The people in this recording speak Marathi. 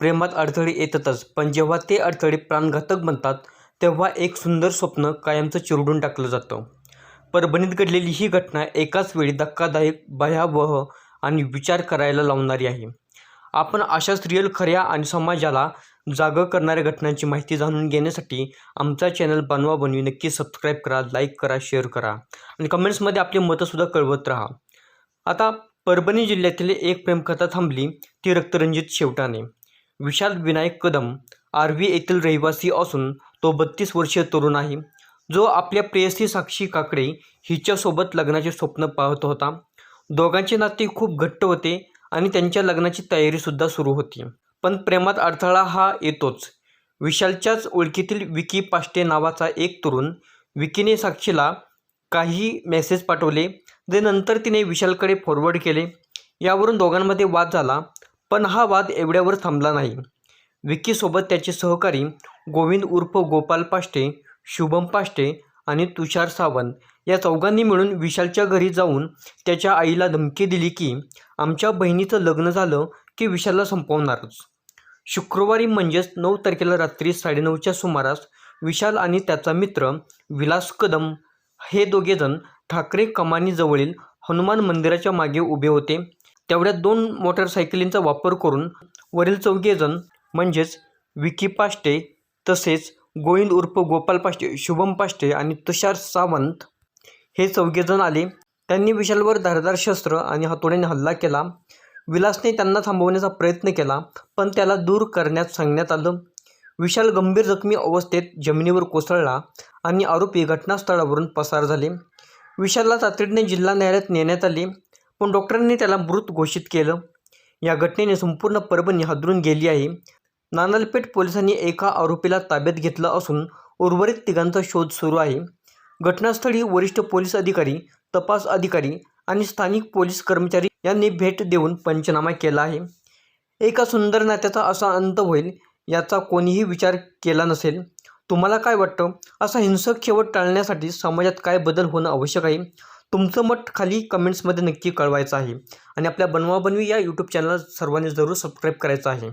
प्रेमात अडथळे येतातच. पण जेव्हा ते अडथळे प्राणघातक बनतात तेव्हा एक सुंदर स्वप्न कायमचं चिरडून टाकलं जातं. परभणीत घडलेली ही घटना एकाच वेळी धक्कादायक भयावह आणि विचार करायला लावणारी आहे. आपण अशाच रिअल खऱ्या आणि समाजाला जागं करणाऱ्या घटनांची माहिती जाणून घेण्यासाठी आमचा चॅनल बनवा बनवी नक्की सबस्क्राईब करा लाईक करा शेअर करा आणि कमेंट्समध्ये आपली मतंसुद्धा कळवत राहा. आता परभणी जिल्ह्यातील एक प्रेमकथा थांबली ती रक्तरंजित शेवटाने. विशाल विनायक कदम आर्वी येथील रहिवासी असून तो बत्तीस वर्षीय तरुण आहे. जो आपल्या प्रेयसी साक्षी काकडे हिच्यासोबत लग्नाचे स्वप्न पाहत होता. दोघांचे नाते खूप घट्ट होते आणि त्यांच्या लग्नाची तयारीसुद्धा सुरू होती. पण प्रेमात अडथळा हा येतोच. विशालच्याच ओळखीतील विकी पाष्टे नावाचा एक तरुण विकीने साक्षीला काही मेसेज पाठवले जे नंतर तिने विशालकडे फॉरवर्ड केले. यावरून दोघांमध्ये वाद झाला. पण हा वाद एवढ्यावर थांबला नाही. विकीसोबत त्याचे सहकारी गोविंद उर्फ गोपाल पाष्टे शुभम पाष्टे आणि तुषार सावंत या चौघांनी मिळून विशालच्या घरी जाऊन त्याच्या आईला धमकी दिली की आमच्या बहिणीचं लग्न झालं की विशालला संपवणारच. शुक्रवारी म्हणजेच नऊ तारखेला रात्री साडेनऊच्या सुमारास विशाल आणि त्याचा मित्र विलास कदम हे दोघेजण ठाकरे कमानीजवळील हनुमान मंदिराच्या मागे उभे होते. तेवढ्या दोन मोटरसायकलींचा वापर करून वरील चौघेजण म्हणजेच विकी पाष्टे तसेच गोविंद उर्फ गोपाल पाष्टे शुभम पाष्टे आणि तुषार सावंत हे चौघेजण आले. त्यांनी विशालवर धारदार शस्त्र आणि हातोड्याने हल्ला केला. विलासने त्यांना थांबवण्याचा प्रयत्न केला पण त्याला दूर करण्यात सांगण्यात आलं. विशाल गंभीर जखमी अवस्थेत जमिनीवर कोसळला आणि आरोपी घटनास्थळावरून पसार झाले. विशालला तातडीने जिल्हा न्यायालयात नेण्यात आले. पण डॉक्टरांनी त्याला मृत घोषित केलं. या घटनेने संपूर्ण परभणी हादरून गेली आहे. नानलपेठ पोलिसांनी एका आरोपीला ताब्यात घेतलं असून उर्वरित तिघांचा शोध सुरू आहे. घटनास्थळी वरिष्ठ पोलीस अधिकारी तपास अधिकारी आणि स्थानिक पोलीस कर्मचारी यांनी भेट देऊन पंचनामा केला आहे. एका सुंदर नात्याचा असा अंत होईल याचा कोणीही विचार केला नसेल. तुम्हाला काय वाटतं? असा हिंसक शेवट टाळण्यासाठी समाजात काय बदल होणं आवश्यक आहे? तुमचं मत खाली कमेंट्समध्ये नक्की कळवायचं आहे. आणि आपल्या बनवाबनवी या यूट्यूब चॅनल सर्वांनी जरूर सबस्क्राईब करायचं आहे.